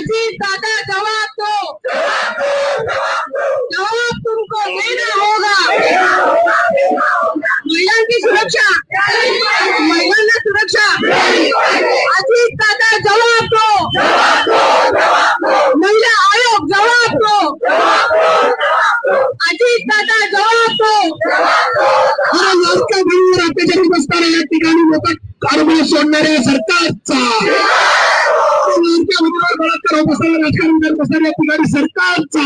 अजीत दादा जवाब दो। जवाब तुमको देना होगा। महिलांची सुरक्षा। महिलांना सुरक्षा। अजीत दादा जवाब दो। महिला आयोग, जवाब दो। अजीत दादा जवाब दो। खरं लाडक्या बहिणीवर अत्याचार असताना या ठिकाणी मोठा कारभार सोडणाऱ्या सरकारचा बलात्कार होत असताना राजकारण करत असणाऱ्या या ठिकाणी सरकारचा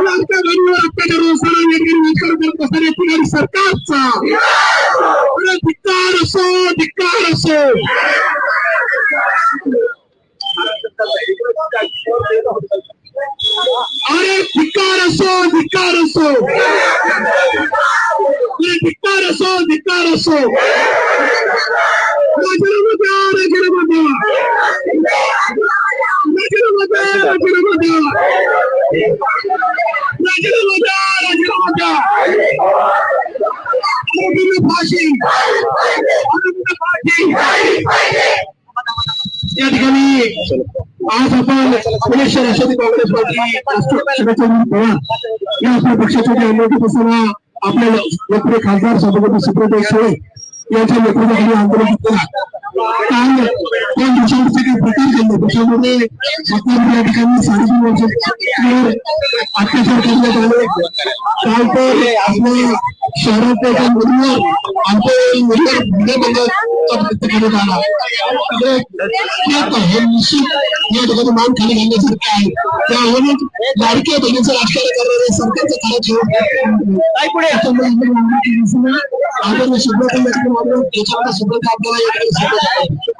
लाडक्या बहिणीवर अत्याचार होत असताना या ठिकाणी राजकारण करत असणाऱ्या या ठिकाणी सरकारचा अरे धिक्कार असो धिक्कार असो अरे धिक्कार असो धिक्कार असो अरे धिक्कार असो धिक्कार असो राजीनामा या ठिकाणी आज आपण पुणे शहर राष्ट्रवादी काँग्रेस पार्टी राष्ट्रीय शरदचंद्र पवार या आपल्या पक्षाचे जे अमेरिकेत असताना आपल्या लोकप्रिय खासदार सभापती सुप्रिया सुळे यांच्या नेतृत्वाखाली आंदोलन केला काल त्या दिवसांचे काही प्रकार घडले त्याच्यामध्ये मतदार या ठिकाणी साडेतीन वर्षांवर अत्याचार करण्यात आले काल तर आपल्या शहरातल्या एका मुलीवर मुलीवर प्रयत्न करण्यात आला हे निश्चित या ठिकाणी मान खाली घालण्यासारखे आहे त्यामुळे लाडक्या बहिणीचं राजकारण करणारे सरकारचं खरं ठेवून त्याच्यामुळे आम्ही आपल्याला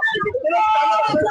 Oh,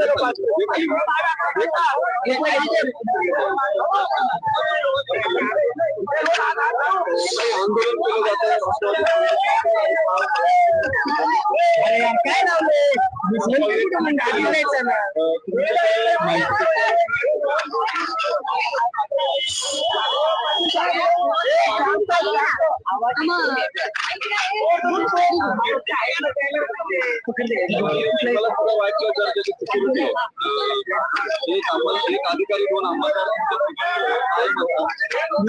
आंदोलन केलं काय मला थोडं वाटलं एक अधिकारी दोन अंमलदार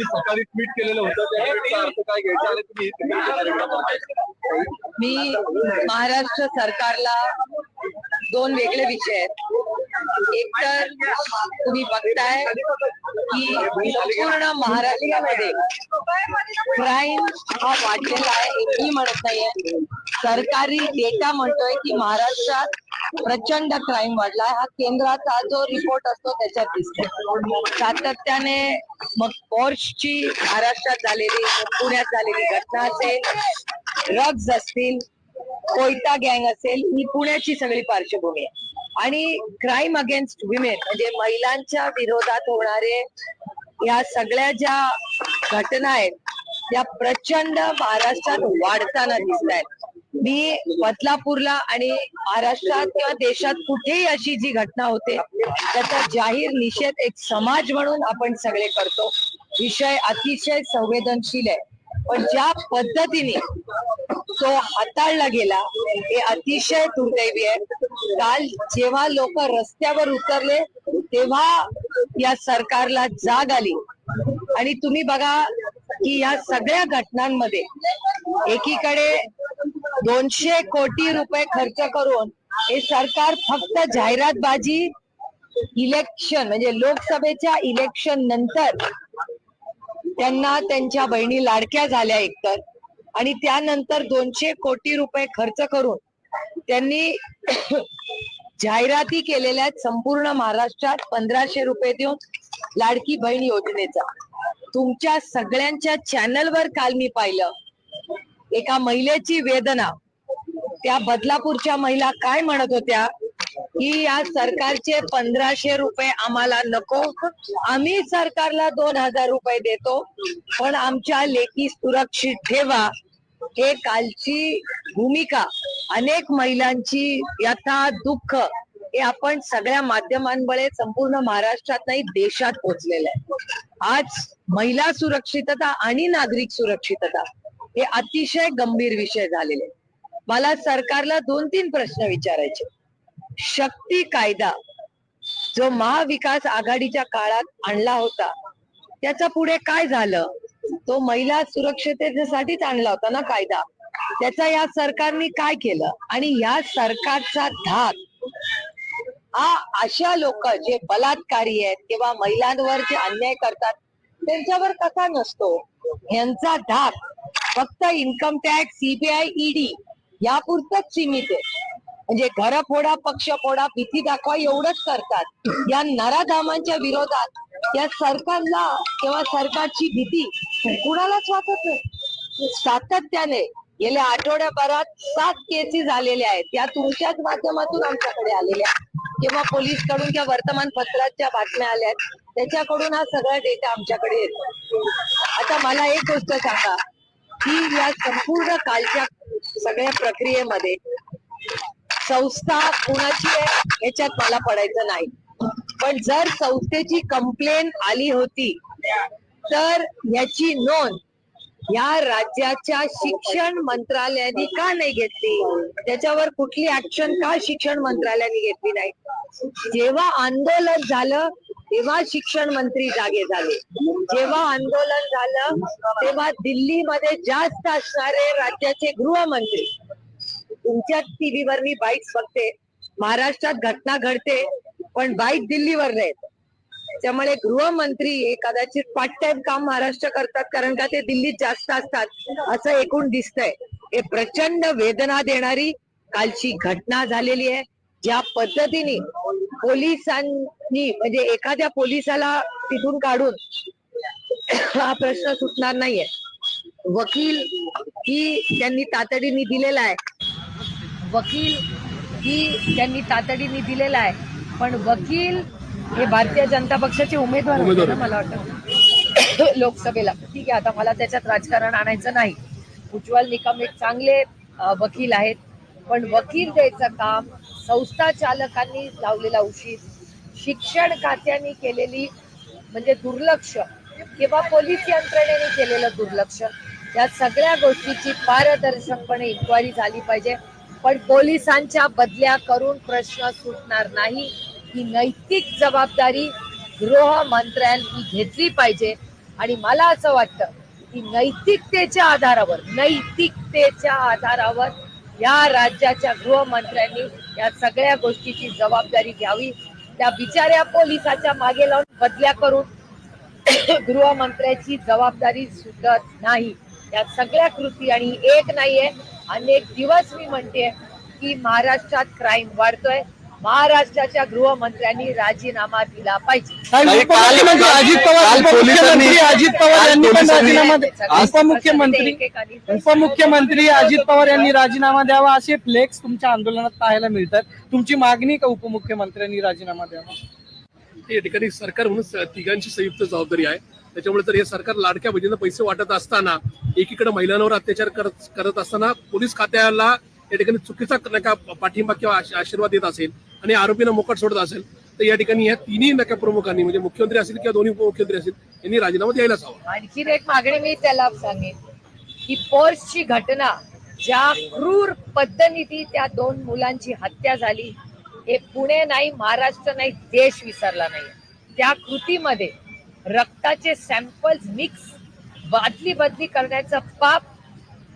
सकाळी ट्विट केलेलं होतं अर्थ काय घ्यायचा आणि तुम्ही मी महाराष्ट्र सरकारला दोन वेगळे विषय आहेत. एक तर तुम्ही बघताय की संपूर्ण महाराष्ट्रामध्ये क्राईम हा वाढलेला आहे मी म्हणत नाहीये. सरकारी डेटा म्हणतोय की महाराष्ट्रात प्रचंड क्राईम वाढलाय. हा केंद्राचा जो रिपोर्ट असतो त्याच्यात दिसतो सातत्याने मग पोर्शची महाराष्ट्रात झालेली पुण्यात झालेली घटना असेल ड्रग्ज असतील कोयता गँग असेल ही पुण्याची सगळी पार्श्वभूमी आहे. आणि क्राईम अगेन्स्ट विमेन म्हणजे महिलांच्या विरोधात होणारे या सगळ्या ज्या घटना आहेत या प्रचंड महाराष्ट्रात वाढताना दिसत आहेत मी बदलापूरला आणि महाराष्ट्रात किंवा देशात कुठेही अशी जी घटना होते त्याचा जाहीर निषेध एक समाज म्हणून आपण सगळे करतो. विषय अतिशय संवेदनशील आहे. पण ज्या पद्धतीने तो हाताळला गेला हे अतिशय दुर्दैवी आहे. काल जेव्हा लोक रस्त्यावर उतरले तेव्हा या सरकारला जाग आली. आणि तुम्ही बघा की या सगळ्या घटनांमध्ये एकीकडे दोनशे कोटी रुपये खर्च करून हे सरकार फक्त जाहिरातबाजी इलेक्शन म्हणजे लोकसभेच्या इलेक्शन नंतर त्यांना त्यांच्या बहिणी लाडक्या झाल्या एकतर. आणि त्यानंतर दोनशे कोटी रुपये खर्च करून त्यांनी जाहिराती केलेल्या संपूर्ण महाराष्ट्रात पंधराशे रुपये देऊन लाडकी बहीण योजनेचा. तुमच्या सगळ्यांच्या चॅनलवर काल मी पाहिलं. एका महिलेची वेदना. त्या बदलापूरच्या महिला काय म्हणत होत्या? की या सरकारचे पंधराशे रुपये आम्हाला नको. आम्ही सरकारला दोन हजार रुपये देतो. पण आमच्या लेखी सुरक्षित ठेवा. हे कालची भूमिका. अनेक महिलांची यथा दुःख. हे आपण सगळ्या माध्यमांमुळे संपूर्ण महाराष्ट्रात नाही देशात पोहोचलेलं आहे. आज महिला सुरक्षितता आणि नागरिक सुरक्षितता हे अतिशय गंभीर विषय झालेले मला सरकारला दोन तीन प्रश्न विचारायचे शक्ती कायदा जो महाविकास आघाडीच्या काळात आणला होता त्याचा पुढे काय झालं? तो महिला सुरक्षिततेसाठीच आणला होता ना कायदा. त्याचा या सरकारने काय केलं? आणि या सरकारचा धाक हा अशा लोक जे बलात्कारी आहेत किंवा महिलांवर जे अन्याय करतात त्यांच्यावर कसा नसतो? यांचा धाक फक्त इन्कम टॅक्स सीबीआय ईडी यापुरतच सीमित आहे. म्हणजे घर फोडा पक्ष फोडा भीती दाखवा एवढंच करतात. या नराधामांच्या विरोधात या सरकारला किंवा सरकारची भीती कुणालाच वाटत नाही. सातत्याने गेल्या आठवड्याभरात सात केसेस झालेल्या आहेत. या तुमच्याच माध्यमातून आमच्याकडे आलेल्या किंवा पोलीसकडून किंवा वर्तमानपत्राच्या बातम्या आल्या आहेत. त्याच्याकडून हा सगळा डेटा आमच्याकडे येतो. आता मला एक गोष्ट सांगा. की या संपूर्ण कालच्या सगळ्या प्रक्रियेमध्ये संस्था कुणाची आहे याच्यात मला पडायचं नाही. पण जर संस्थेची कंप्लेन आली होती तर याची नोंद या राज्याच्या शिक्षण मंत्रालयाने का नाही घेतली? त्याच्यावर कुठली ऍक्शन का शिक्षण मंत्रालयाने घेतली नाही? जेव्हा आंदोलन झालं तेव्हा शिक्षण मंत्री जागे झाले. जेव्हा आंदोलन झालं तेव्हा दिल्लीमध्ये जास्त असणारे राज्याचे गृहमंत्री. तुमच्या टीव्हीवर मी बाईक बघते. महाराष्ट्रात घटना घडते पण बाईट दिल्लीवर नाहीत. त्यामुळे गृहमंत्री हे कदाचित पार्ट टाइम काम महाराष्ट्र करतात कारण का ते दिल्लीत जास्त असतात असं एकूण दिसतंय. हे प्रचंड वेदना देणारी कालची घटना झालेली आहे ज्या पद्धतीने पोलिसांनी म्हणजे एखाद्या पोलिसाला तिथून काढून हा प्रश्न सुटणार नाहीये. वकील ही त्यांनी तातडीने दिलेला आहे. वकील ही त्यांनी तातडीने दिलेला आहे. पण वकील हे भारतीय जनता पक्षाचे उमेदवार होते ना मला वाटतं. लोकसभेला. ठीक आहे आता मला त्याच्यात राजकारण आणायचं नाही. उज्ज्वल निकम एक चांगले वकील आहेत. पण वकील द्यायचं काम संस्था चालकांनी लावलेला उशीर. शिक्षण खात्याने केलेली म्हणजे दुर्लक्ष. किंवा पोलीस यंत्रणेने केलेलं दुर्लक्ष. या सगळ्या गोष्टीची पारदर्शकपणे इन्क्वायरी झाली पाहिजे. पण पोलिसांच्या बदल्या करून प्रश्न सुटणार नाही. ही नैतिक जबाबदारी गृह मंत्र्यांनी घेतली पाहिजे. आणि मला असं वाटतं की नैतिकतेच्या आधारावर नैतिकतेच्या आधारावर या राज्याच्या गृहमंत्र्यांनी या सगळ्या गोष्टीची जबाबदारी घ्यावी. त्या बिचाऱ्या पोलिसाच्या मागे लावून बदल्या करून गृहमंत्र्याची जबाबदारी सुटत नाही. या सगळ्या कृती आणि एक नाहीये अनेक दिवस मी म्हणते की महाराष्ट्रात क्राईम वाढतोय. महाराष्ट्राच्या गृहमंत्र्यांनी राजीनामा दिला पाहिजे. अजित पवार उपमुख्यमंत्री अजित पवार यांनी पण राजीनामा उपमुख्यमंत्री उपमुख्यमंत्री अजित पवार यांनी राजीनामा द्यावा असे फ्लेक्स तुमच्या आंदोलनात पाहायला मिळतात. तुमची मागणी का उपमुख्यमंत्र्यांनी राजीनामा द्यावा? या ठिकाणी सरकार म्हणून तिघांची संयुक्त जबाबदारी आहे. त्याच्यामुळे तर हे सरकार लाडक्या बहिणींना पैसे वाटत असताना एकीकडे महिलांवर अत्याचार करत करत असताना पोलीस खात्याला या ठिकाणी चुकीचा नका पाठिंबा किंवा आश- आशीर्वाद देत असेल. आणि आरोपींना मोकट सोडत असेल तर या ठिकाणी या तिन्ही नक्या प्रमुखांनी म्हणजे मुख्यमंत्री असतील किंवा दोन्ही उपमुख्यमंत्री असतील यांनी राजीनामा द्यायलाच हवा. आणखी एक मागणी मी त्याला सांगेन की पोर्सची घटना ज्या क्रूर पद्धतीने त्या दोन मुलांची हत्या झाली हे पुणे नाही महाराष्ट्र नाही देश विसरला नाही. त्या कृतीमध्ये रक्ताचे सॅम्पल्स मिक्स बादली बदली करण्याचं पाप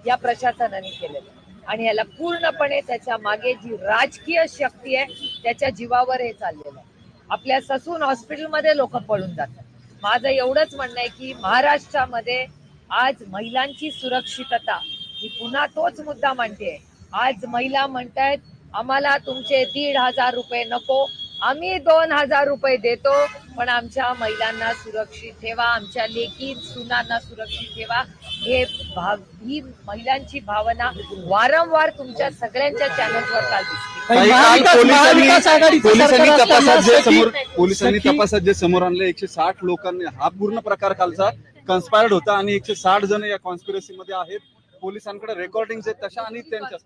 या प्रशासनाने केलेलं आणि याला पूर्णपणे त्याच्यामागे जी राजकीय शक्ती आहे त्याच्या जीवावर हे चाललेलं आहे. आपल्या ससून हॉस्पिटलमध्ये लोक पळून जातात. माझं एवढंच म्हणणं आहे की महाराष्ट्रामध्ये आज महिलांची सुरक्षितता ही पुन्हा तोच मुद्दा मांडते. आज महिला म्हणतायत आम्हाला तुमचे दीड हजार रुपये नको आम्ही दोन हजार रुपये देतो पण आमच्या महिलांना सुरक्षित ठेवा आमच्या लेकी सुनांना सुरक्षित ठेवा. हे भाव ही महिलांची भावना वारंवार तुमच्या सगळ्यांच्या चॅनल्सवर काल पोलिसांनी पोलिसांनी सरकार तपासात जे समोर पोलिसांनी तपासात जे समोर आणले एकशे साठ लोकांनी हा पूर्ण प्रकार कालचा कन्स्पायर्ड होता आणि एकशे साठ जण या कॉन्स्पिरसी मध्ये आहेत. पोलिसांकडे रेकॉर्डिंग आहेत तशा आणि त्यांच्या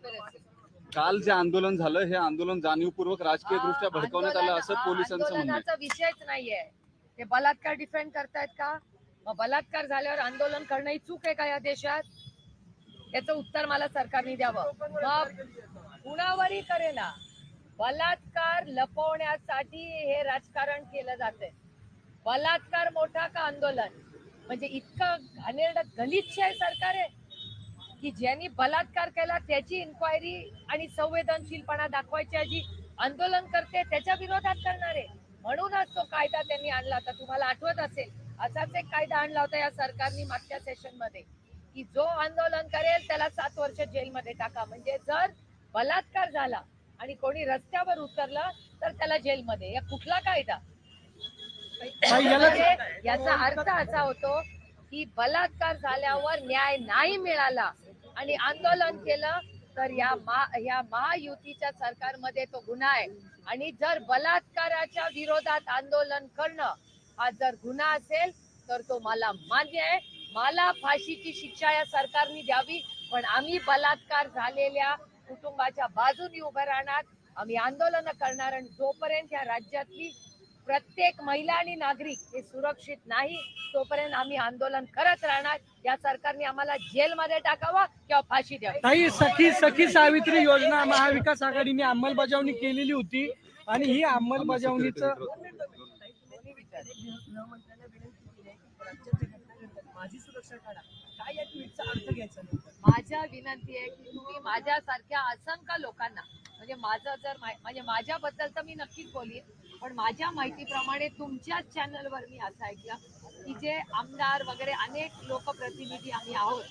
काल जे आंदोलन झालं हे आंदोलन जाणीवपूर्वक राजकीय दृष्ट्या भडकवण्यात आलं असं पोलिसांचं म्हणणं विषयच नाहीये. ते बलात्कार डिफेंड करतायत का? मग बलात्कार झाल्यावर आंदोलन करणं ही चूक आहे का या देशात? याचं उत्तर मला सरकारने द्यावं. मग कुणावरही करेना बलात्कार लपवण्यासाठी हे राजकारण केलं जातंय. बलात्कार मोठा का आंदोलन? म्हणजे इतकं घाणेरडं गलिच्छ आहे सरकार आहे की ज्यांनी बलात्कार केला त्याची इन्क्वायरी आणि संवेदनशीलपणा दाखवायची ऐवजी आंदोलन करते त्याच्या विरोधात करणारे. म्हणूनच तो कायदा त्यांनी आणला. होता तुम्हाला आठवत असेल असाच एक कायदा आणला होता या सरकारने मागच्या सेशनमध्ये की जो आंदोलन करेल त्याला सात वर्ष जेलमध्ये टाका. म्हणजे जर बलात्कार झाला आणि कोणी रस्त्यावर उतरलं तर त्याला जेलमध्ये. या कुठला कायदा? याचा अर्थ असा होतो की बलात्कार झाल्यावर न्याय नाही मिळाला आणि आंदोलन केलं तर या महा या महायुतीच्या सरकारमध्ये तो गुन्हा आहे. आणि जर बलात्काराच्या विरोधात आंदोलन करणं हा जर गुन्हा असेल तर तो मला मान्य आहे. मला फाशीची शिक्षा या सरकारने द्यावी पण आम्ही बलात्कार झालेल्या कुटुंबाच्या बाजूने उभं राहणार आम्ही आंदोलन करणार आणि जोपर्यंत या राज्यातली प्रत्येक महिला आणि नागरिक हे सुरक्षित नाही तोपर्यंत आम्ही आंदोलन करत राहणार. या सरकारने आम्हाला जेलमध्ये टाकावा किंवा फाशी द्यावी. काही सखी सखी सावित्री योजना महाविकास आघाडीने अंमलबजावणी केलेली होती आणि ही अंमलबजावणीचं माझ्या विनंती आहे की तुम्ही माझ्यासारख्या असंख्य लोकांना म्हणजे माझं जर म्हणजे माझ्याबद्दल तर मी नक्कीच बोलीन पण माझ्या माहितीप्रमाणे तुमच्याच चॅनलवर मी असं ऐकलं की जे आमदार वगैरे अनेक लोकप्रतिनिधी आम्ही आहोत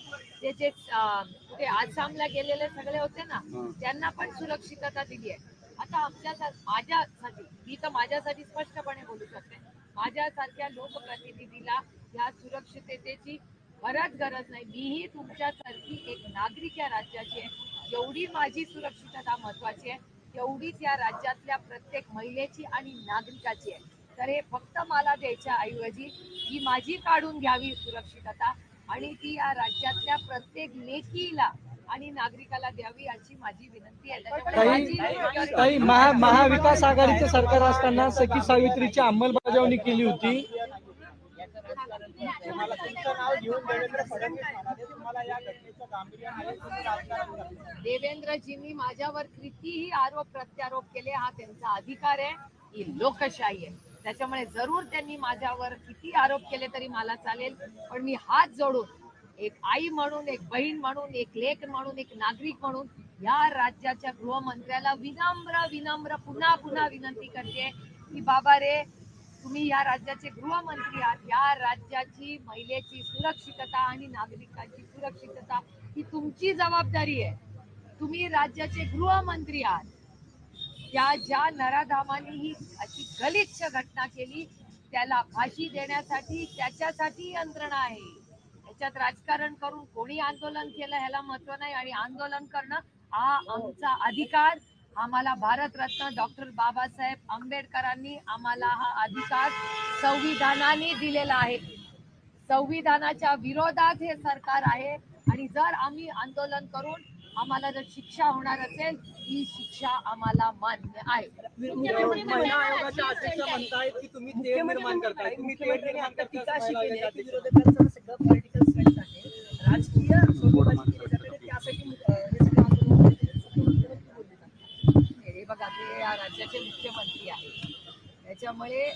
ते जे अं, कुठे आसामला गेलेले सगळे होते ना त्यांना पण सुरक्षितता दिली आहे. आता आमच्या माझ्यासाठी मी तर माझ्यासाठी स्पष्टपणे बोलू शकते माझ्यासारख्या लोकप्रतिनिधीला या सुरक्षिततेची खरंच गरज नाही. मीही तुमच्यासारखी एक नागरिक या राज्याची आहे. जेवढी माझी सुरक्षितता महत्वाची आहे तेवढीच या राज्यातल्या प्रत्येक महिलेची आणि नागरिकाची आहे. तर हे फक्त मला द्यायच्या ऐवजी ही माझी काढून घ्यावी सुरक्षितता आणि ती या राज्यातल्या प्रत्येक लेकीला आणि नागरिकाला द्यावी याची माझी विनंती आहे. महाविकास आघाडीचं सरकार असताना सखी सावित्रीची अंमलबजावणी केली होती. देवेंद्रजींनी माझ्यावर कितीही आरोप प्रत्यारोप केले हा त्यांचा अधिकार आहे. ही लोकशाही आहे. त्याच्यामुळे जरूर त्यांनी माझ्यावर किती आरोप केले तरी मला चालेल. पण मी हात जोडून एक आई म्हणून एक बहीण म्हणून एक लेख म्हणून एक नागरिक म्हणून या राज्याच्या गृहमंत्र्याला विनम्र विनम्र पुन्हा पुन्हा विनंती करते की बाबा रे तुम्ही या राज्याचे गृहमंत्री आहात. या राज्याची महिलेची सुरक्षितता आणि नागरिकांची सुरक्षितता ही तुमची जबाबदारी आहे. तुम्ही राज्याचे गृहमंत्री आहात. त्या ज्या नराधामाने ही अशी गलिच्छ घटना केली त्याला फाशी देण्यासाठी त्याच्यासाठी यंत्रणा आहे. त्याच्यात राजकारण करून कोणी आंदोलन केलं ह्याला महत्त्व नाही आणि आंदोलन करणं हा आमचा अधिकार. आम्हाला भारतरत्न डॉक्टर बाबासाहेब आंबेडकरांनी आम्हाला हा अधिकार संविधानाने दिलेला आहे. संविधानाच्या विरोधात हे सरकार आहे आणि जर आम्ही आंदोलन करून आम्हाला जर शिक्षा होणार असेल ही शिक्षा आम्हाला मान्य आहे. महिला या राज्याचे मुख्यमंत्री आहेत. त्याच्यामुळे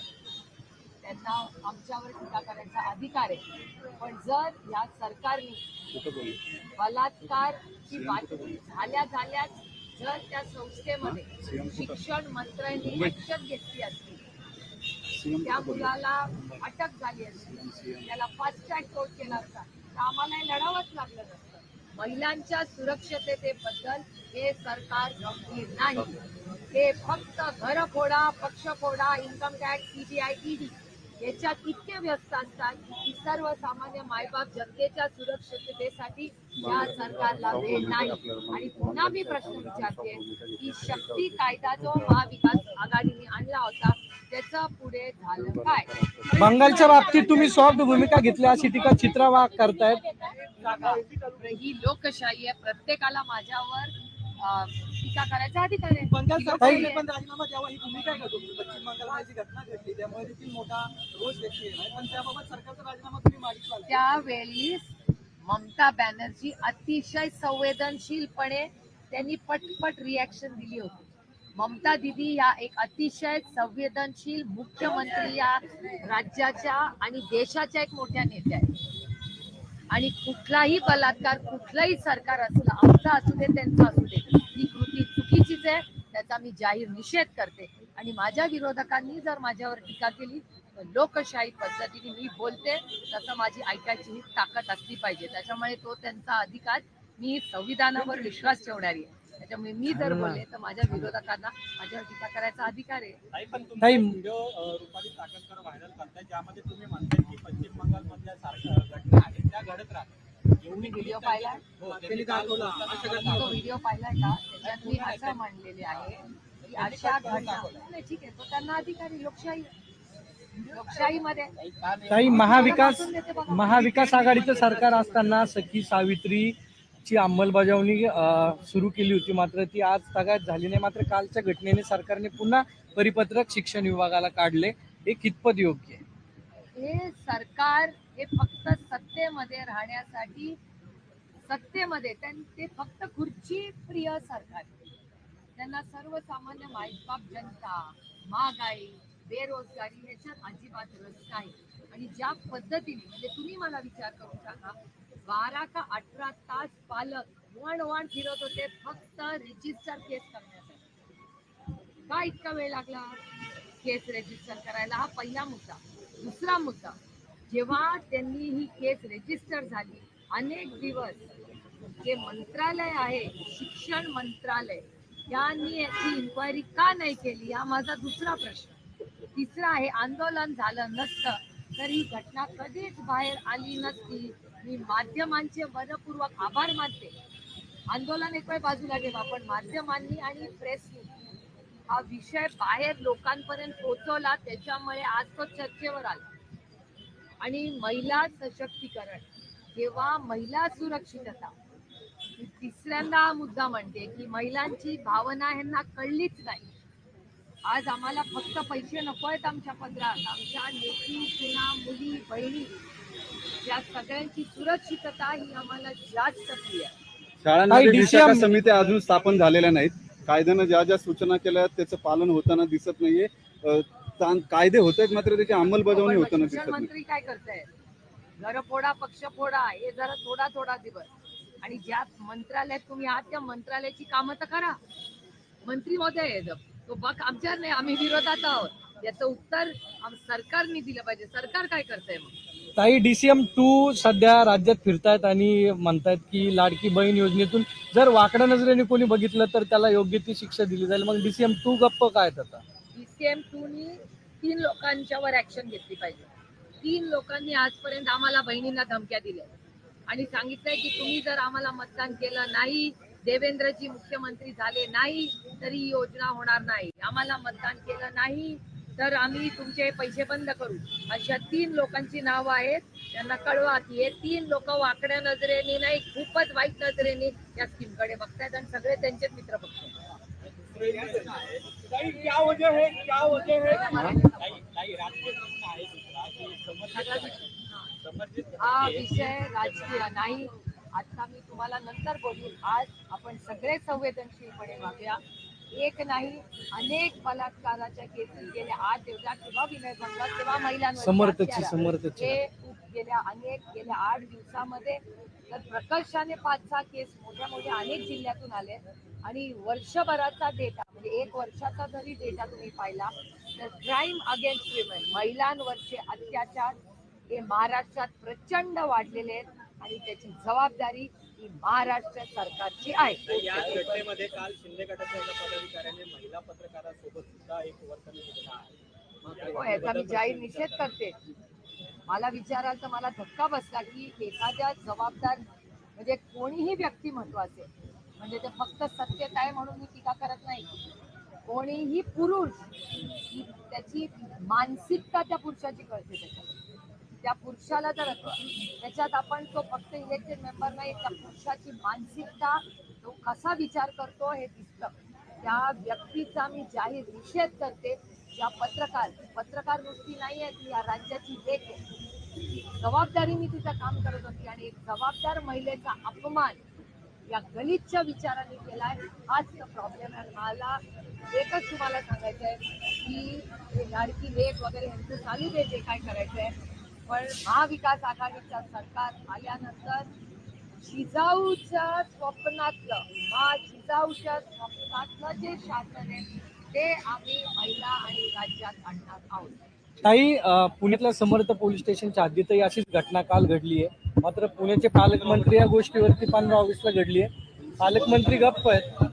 त्यांना आमच्यावर टीका करायचा अधिकार आहे. पण जर या सरकारने बलात्कारची बातमी झाल्या झाल्याच जर त्या संस्थेमध्ये शिक्षण मंत्र्यांनी ऍक्शन घेतली असती. त्या मुलाला अटक झाली असती. त्याला फास्ट ट्रॅक कोर्ट केला असता तर आम्हाला हे लढावंच लागलं नसतं महिलांच्या सुरक्षिततेबद्दल हे सरकार गंभीर नाही. हे फक्त घर फोडा पक्ष फोडा इन्कम टॅक्स सीबीआय ईडी याच्यात इतके व्यस्त असतात की सर्वसामान्य मायबाप जनतेच्या सुरक्षिततेसाठी या सरकारला वेळ नाही. आणि पुन्हा मी प्रश्न विचारते की शक्ती कायदा जो महाविकास आघाडीने आणला होता? त्याचं पुढे झालं काय? बंगालच्या बाबतीत तुम्ही सॉफ्ट भूमिका घेतली अशी टीका चित्रा वाघ करतायत? ही लोकशाही आहे. प्रत्येकाला माझ्यावर अं, टीका करायचा अधिकार आहे बंगाल सरकारने. पण राजीनामा द्यावा ही भूमिका का तुमची पश्चिम बंगालमध्ये जी घटना घडली त्यामुळे देखील मोठा रोष व्यक्त केला आहे. पण त्याबाबत सरकारचा राजीनामा तुम्ही मागितला. त्यावेळी ममता बॅनर्जी अतिशय संवेदनशीलपणे त्यांनी पटपट रिॲक्शन दिली होती. ममता दिदी या एक अतिशय संवेदनशील मुख्यमंत्री या राज्याच्या आणि देशाच्या एक मोठ्या नेत्या आहेत. आणि कुठलाही बलात्कार कुठलंही सरकार असलं आमचं असू दे त्यांचं असू दे ही कृती चुकीचीच आहे त्याचा मी जाहीर निषेध करते. आणि माझ्या विरोधकांनी जर माझ्यावर टीका केली तर लोकशाही पद्धतीने मी बोलते तसं माझी ऐकायची ही ताकद असली पाहिजे. त्याच्यामुळे तो त्यांचा अधिकार मी संविधानावर विश्वास ठेवणारी आहे. त्याच्यामुळे मी जर बोलले तर माझ्या विरोधकांना माझ्यावर टीका करायचा अधिकार आहे. पण तुमचा व्हिडिओ अ, रुपाली चाकणकर व्हायरल करताय ज्यामध्ये तुम्ही म्हणताय की पश्चिम बंगाल मधल्या सारख्या घटना आहेत त्या घडत राहतात. एवढी व्हिडिओ पाहिलाय? हो, त्यांनी दाखवला. अशा घटना तो व्हिडिओ पाहिलाय का? त्याच्यात मी असं म्हणलेले आहे की अशा घटना नाही ठीक आहे. तो त्यांना अधिकारी लोकशाही. लोकशाहीमध्ये. काही महाविकास महाविकास आघाडीचं सरकार असताना सखी सावित्री ची अंमलबजावणी सुरू केली होती. मात्र ती आज तगायत झाली नाही. मात्र कालच्या घटनेने सरकारने पुन्हा परिपत्रक शिक्षण विभागाला काढले. हे कितपत योग्य आहे? हे सरकार हे फक्त सत्तेमध्ये राहण्यासाठी सत्तेमध्ये त्यां- ते फक्त खुर्ची प्रिय सरकार. त्यांना सर्वसामान्य मायबाप जनता महागाई बेरोजगारी ह्याच्यात अजिबात रस नाही. आणि ज्या पद्धतीने म्हणजे तुम्ही मला विचार करून सांगा बारा का अठरा तास पालक वण वण फिरत होते फक्त रजिस्टर केस करण्यासाठी. का इतका वेळ लागला? केस रजिस्टर करायला हा पहिला मुद्दा. दुसरा मुद्दा जेव्हा त्यांनी ही केस रजिस्टर झाली अनेक दिवस जे मंत्रालय आहे शिक्षण मंत्रालय यांनी याची इन्क्वायरी का नाही केली हा माझा दुसरा प्रश्न. तिसरा आहे आंदोलन झालं नसतं. तर ही घटना कधीच बाहेर आली नसती मी माध्यमांचे मनपूर्वक आभार मानते. आंदोलन एक बाजूला ठेवा पण माध्यमांनी आणि प्रेसनी हा विषय बाहेर लोकांपर्यंत पोहोचवला त्याच्यामुळे आज तो चर्चेवर आला. आणि महिला सशक्तीकरण जेव्हा महिला सुरक्षितता तिसऱ्यांदा हा मुद्दा म्हणते की महिलांची भावना ह्यांना कळलीच नाही. आज आम्हाला फक्त पैसे नको आहेत आमच्या पदरात. आमच्या लेकी सुना मुली बहिणी या सगळ्यांची सुरक्षितता ही आम्हाला जास्त प्रिय आहे. शाळांमध्ये विशाखा समित्या अजून स्थापन झालेल्या नाहीत. कायद्यानं ज्या ज्या सूचना केल्या आहेत त्याचं पालन होताना दिसत नाहीये. अ, ता- कायदे होत आहेत मात्र त्याची अंमलबजावणी पण होताना शिक्षण नाही. मंत्री काय करतायत? घर फोडा पक्ष फोडा हे जरा थोडा थोडा दिवस. आणि ज्या मंत्रालयात तुम्ही आहात त्या मंत्रालयाची कामं तर करा. मंत्री महोदय. तो बघ आमच्यावर नाही आम्ही विरोधात आहोत. याचं उत्तर आम- सरकारने दिलं पाहिजे. सरकार काय करतंय मग? ताई डीसीएम टू सध्या राज्यात फिरतायत आणि म्हणतायत की लाडकी बहीण योजनेतून जर वाकड्या नजरेने कोणी बघितलं तर त्याला योग्य ती शिक्षा दिली जाईल. मग डीसीएम टू गप्प काय आता? डीसीएम टू नी तीन लोकांच्यावर ऍक्शन घेतली पाहिजे. तीन लोकांनी आजपर्यंत आम्हाला बहिणींना धमक्या दिल्या. आणि सांगितलंय की तुम्ही जर आम्हाला मतदान केलं नाही देवेंद्रजी मुख्यमंत्री झाले नाही तरी ही योजना होणार नाही. आम्हाला मतदान केलं नाही तर आम्ही तुमचे पैसे बंद करू. अशा तीन लोकांची नावं आहेत. त्यांना कळवा की हे तीन लोक वाकड्या नजरेने नाही खूपच वाईट नजरेने या स्कीमकडे बघतायत आणि सगळे त्यांचेच मित्र बघतात है है? हा विषय राजकीय नाही. आता मी तुम्हाला नंतर बोलू आज आपण सगळे संवेदनशीलपणे वागूया. एक नाही अनेक बलात्काराच्या केसेस गेल्या आठ दिवसात किंवा विनय भंगात किंवा महिलांवर हे गेल्या अनेक गेल्या आठ दिवसामध्ये तर प्रकर्षाने पाच सहा केस मोठ्या मोठ्या अनेक जिल्ह्यातून आले आणि वर्षभराचा डेटा म्हणजे एक वर्षाचा जरी डेटा तुम्ही पाहिला तर क्राईम अगेन्स्ट विमेन महिलांवरचे अत्याचार हे महाराष्ट्रात प्रचंड वाढलेले आहेत. आणि त्याची जबाबदारी ही महाराष्ट्र सरकारची आहे. याच घटनेमध्ये काल शिंदे गटाच्या एका पदाधिकाऱ्याने महिला पत्रकारासोबत सुद्धा एक वर्तन आहे. हो याचा मी जाहीर निषेध करते. मला विचाराल तर मला धक्का बसला की एखाद्या जबाबदार म्हणजे कोणीही व्यक्तिमत्व असेल म्हणजे ते फक्त सत्यता आहे म्हणून मी टीका करत नाही. कोणीही पुरुष त्याची मानसिकता त्या पुरुषाची कळते त्याच्यात त्या पुरुषाला जर त्याच्यात आपण तो फक्त इलेक्टेड मेंबर नाही त्या पुरुषाची मानसिकता तो कसा विचार करतो हे दिसतं. त्या व्यक्तीचा मी जाहीर निषेध करते या पत्रकार पत्रकार गोष्टी नाही आहे ती या राज्याची लेख आहे. जबाबदारी मी तिचं काम करत होती आणि एक जबाबदार महिलेचा अपमान या गलिच्छ विचाराने केलाय. हाच प्रॉब्लेम आहे. मला एकच तुम्हाला सांगायचं आहे की हे लाडकी लेख वगैरे यांचं चालू दे जे काय करायचं आहे पण महाविकास आघाडीचं सरकार आल्यानंतर जिजाऊच्या स्वप्नातलं हा जिजाऊच्या स्वप्नातलं जे शासन आहे ते आम्ही महिला आणि राज्यात आणणार आहोत. ताई पुण्यातल्या समर्थ पोलीस स्टेशनच्या हद्दीतही अशीच घटना काल घडली आहे. मात्र पुण्याचे पालकमंत्री या गोष्टीवरती पंधरा ऑगस्टला घडली आहे. पालकमंत्री गप्प आहेत.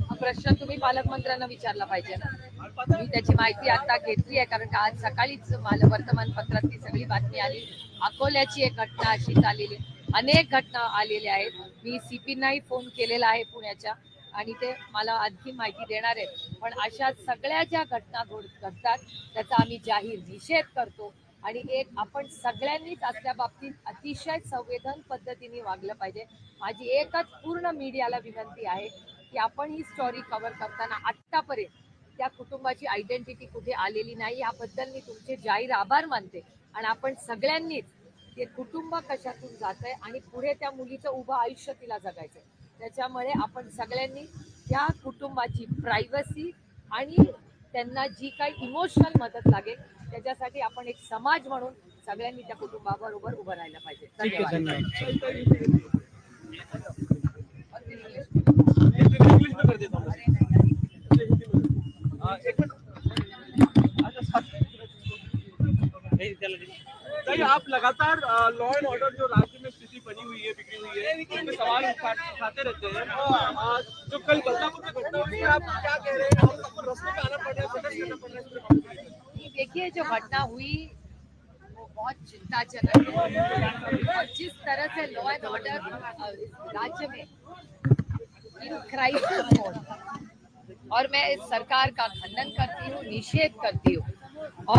हा प्रश्न तुम्ही पालकमंत्र्यांना विचारला पाहिजे ना. मी त्याची माहिती आता घेतली आहे कारण का आज सकाळीच मला वर्तमानपत्रात ती सगळी बातमी आली. अकोल्याची एक घटना अशीच आलेली अनेक घटना आलेल्या आहेत. मी सीपींनाही फोन केलेला आहे पुण्याच्या आणि ते मला आणखी माहिती देणार आहेत. पण अशा सगळ्या ज्या घटना घड- घडतात त्याचा आम्ही जाहीर निषेध करतो आणि एक आपण सगळ्यांनीच असल्या बाबतीत अतिशय संवेदन पद्धतीने वागलं पाहिजे. माझी एकच पूर्ण मीडियाला विनंती आहे की आपण ही स्टोरी कव्हर करताना आत्तापर्यंत त्या कुटुंबाची आयडेंटिटी कुठे आलेली नाही याबद्दल मी तुमचे जाहीर आभार मानते. आणि आपण सगळ्यांनीच ते कुटुंब कशातून जात आहे आणि पुढे त्या मुलीचं उभं आयुष्य तिला जगायचंय. त्याच्यामुळे आपण सगळ्यांनी त्या कुटुंबाची प्रायव्हसी आणि त्यांना जी काही इमोशनल मदत लागेल त्याच्यासाठी आपण एक समाज म्हणून सगळ्यांनी त्या कुटुंबाबरोबर उभं राहायला पाहिजे. धन्यवाद. नहीं, आप लगातार लॉ एंड ऑर्डर जो राज्य में स्थिति बनी हुई है बिगड़ी हुई है उस पे सवाल उठाते रहते हैं। जो कल बदलापुर में घटना हुई आप क्या कह रहे हैं? पे आना पड़ रहा है। देखिए जो घटना हुई वो बहुत चिंताजनक है। जिस तरह से लॉ एंड ऑर्डर राज्य में इन क्राइसिस मोड और मैं इस सरकार का खंडन करती हूँ निषेध करती हूँ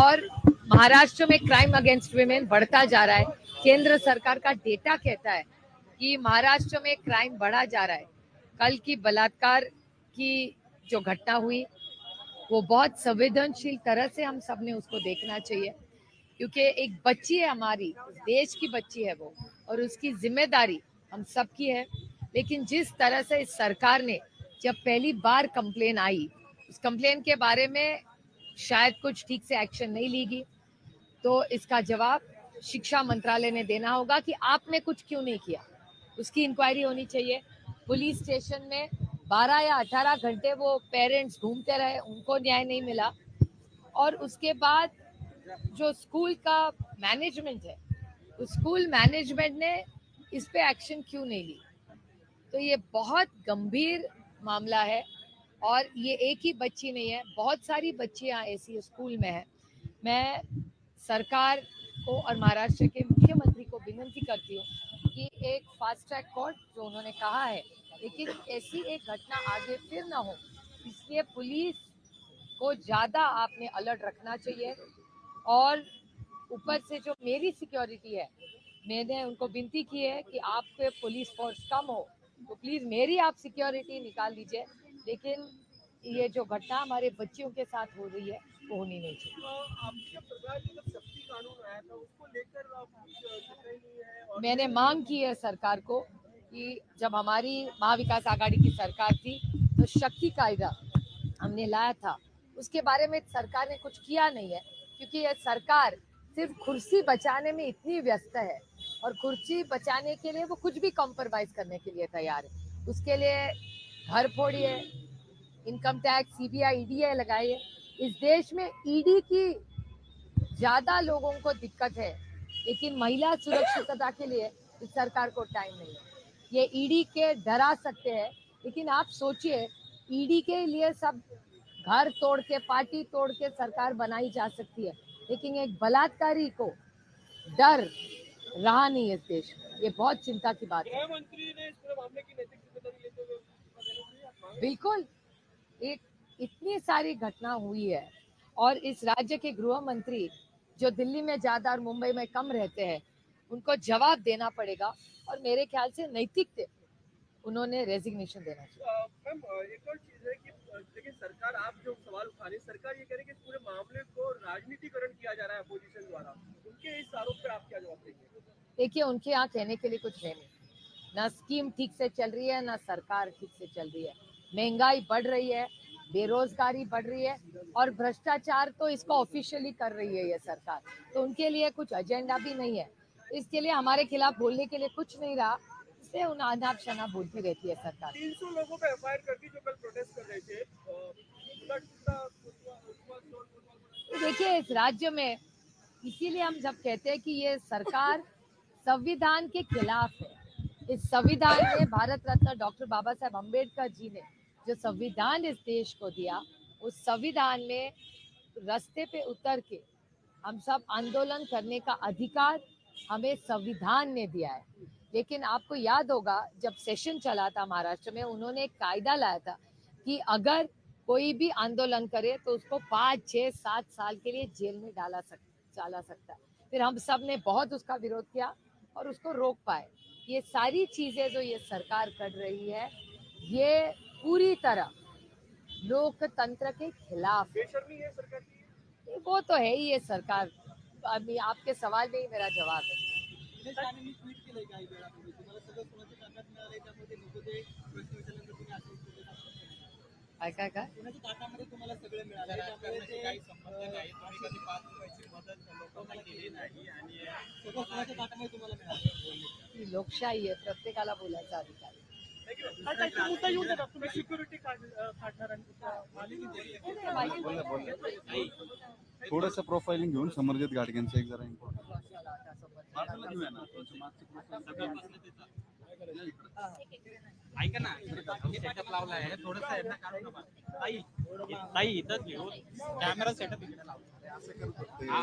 और महाराष्ट्र में क्राइम अगेंस्ट वुमेन बढ़ता जा रहा है। केंद्र सरकार का डेटा कहता है कि महाराष्ट्र में क्राइम बढ़ा जा रहा है। कल की बलात्कार की जो घटना हुई, वो बहुत संवेदनशील तरह से हम सबने उसको देखना चाहिए। क्योंकि एक बच्ची है हमारी देश की बच्ची है वो, और उसकी ज़िम्मेदारी हम सबकी है। लेकिन जिस तरह से इस सरकार ने जब पहली बार कंप्लेन आई, उस कंप्लेन के बारे में शायद कुछ ठीक से एक्शन नहीं लीगी तो इसका जवाब शिक्षा मंत्रालय ने देना होगा कि आपने कुछ क्यों नहीं किया। उसकी इंक्वायरी होनी चाहिए। पुलिस स्टेशन में 12 या 18 घंटे वो पेरेंट्स घूमते रहे, उनको न्याय नहीं मिला। और उसके बाद जो स्कूल का मैनेजमेंट है, उस स्कूल मैनेजमेंट ने इस पे एक्शन क्यों नहीं ली? तो ये बहुत गंभीर मामला है और ये एक ही बच्ची नहीं है, बहुत सारी बच्चियाँ ऐसी स्कूल में है। मैं सरकार को और महाराष्ट्र के मुख्यमंत्री को विनती करती हूँ कि एक फास्ट ट्रैक कोर्ट जो उन्होंने कहा है, लेकिन ऐसी एक घटना आगे फिर ना हो, इसलिए पुलिस को ज़्यादा आपने अलर्ट रखना चाहिए और ऊपर से जो मेरी सिक्योरिटी है, मैंने उनको विनती की है कि आपके पुलिस फोर्स कम हो तो प्लीज़ मेरी आप सिक्योरिटी निकाल दीजिए लेकिन ये जो घटना हमारे बच्चियों के साथ हो रही है वो होनी नहीं चाहिए। तो मैंने मांग की है सरकार को कि जब हमारी महाविकास आघाड़ी की सरकार थी तो शक्ति कायदा हमने लाया था। उसके बारे में सरकार ने कुछ किया नहीं है क्योंकि ये सरकार सिर्फ़ कुर्सी बचाने में इतनी व्यस्त है और कुर्सी बचाने के लिए वो कुछ भी कॉम्प्रोमाइज करने के लिए तैयार है। उसके लिए घर फोड़िए इनकम टैक्स सी सीबीआई लगाई है। इस देश में ईडी की ज़्यादा लोगों को दिक्कत है लेकिन महिला सुरक्षितता के लिए इस सरकार को टाइम नहीं है। ये ईडी के डरा सकते हैं लेकिन आप सोचिए ईडी के लिए सब घर तोड़ के पार्टी तोड़ के सरकार बनाई जा सकती है लेकिन एक बलात्कारी को डर रहा नहीं है इस देश में। ये बहुत चिंता की बात है। बिल्कुल। एक इतनी सारी घटना हुई है। और इस राज्य के गृह मंत्री जो दिल्ली में ज़्यादा और मुंबई में कम रहते हैं उनको जवाब देना पड़ेगा और मेरे ख्याल से नैतिक थे उन्होंने रेजिग्नेशन देना चाहिए। मैम एक और चीज़ है कि देखिए सरकार आप जो सवाल उठा रही है सरकार ये कह रही है कि पूरे मामले को राजनीतिकरण किया जा रहा है अपोजिशन द्वारा। उनके इस आरोप पर आप क्या जवाब देंगे? देखिए उनके यहाँ कहने के लिए कुछ है नहीं। ना स्कीम ठीक से चल रही है ना सरकार ठीक से चल रही है। महँगाई बढ़ रही है बेरोजगारी बढ़ रही है और भ्रष्टाचार तो इसको ऑफिशियली कर रही है ये सरकार। तो उनके लिए कुछ एजेंडा भी नहीं है। इसके लिए हमारे खिलाफ बोलने के लिए कुछ नहीं रहा। इसलिए उन अनाप शनाप बोलती रहती है सरकार। 300 लोगों पे एफआईआर कर दी जो कल प्रोटेस्ट कर रहे थे देखिए इस राज्य में इसीलिए हम जब कहते हैं कि ये सरकार संविधान के खिलाफ है। इस संविधान में भारत रत्न डॉक्टर बाबा साहेब अंबेडकर जी ने जो संविधान इस देश को दिया, उस संविधान में रास्ते पे उतर के हम सब आंदोलन करने का अधिकार हमें संविधान ने दिया है। लेकिन आपको याद होगा, जब सेशन चला था महाराष्ट्र में, उन्होंने एक कायदा लाया था कि अगर कोई भी आंदोलन करे तो उसको पाँच छः सात साल के लिए जेल में डाला सक, डाला सकता है। फिर हम सबने बहुत उसका विरोध किया और उसको रोक पाए। ये सारी चीज़ें जो ये सरकार कर रही है, ये पूरी तरह लोकतंत्र के खिलाफ। है बेशर्मी है सरकार की वो तो है ही ये सरकार। अभी आपके सवाल में ही मेरा जवाब है। काय काय? काय लोकशाही आहे प्रत्येकाला बोलायचा अधिकार थोडस प्रोफाइलिंग घेऊन समर्जित गाडग्यांचं एक जरा इम्पॉर्टंट ऐका ना सेटअप थोडस यांना काढू नका ताई ताई इथंच घेऊ कॅमेरा सेटअप इकडे लावला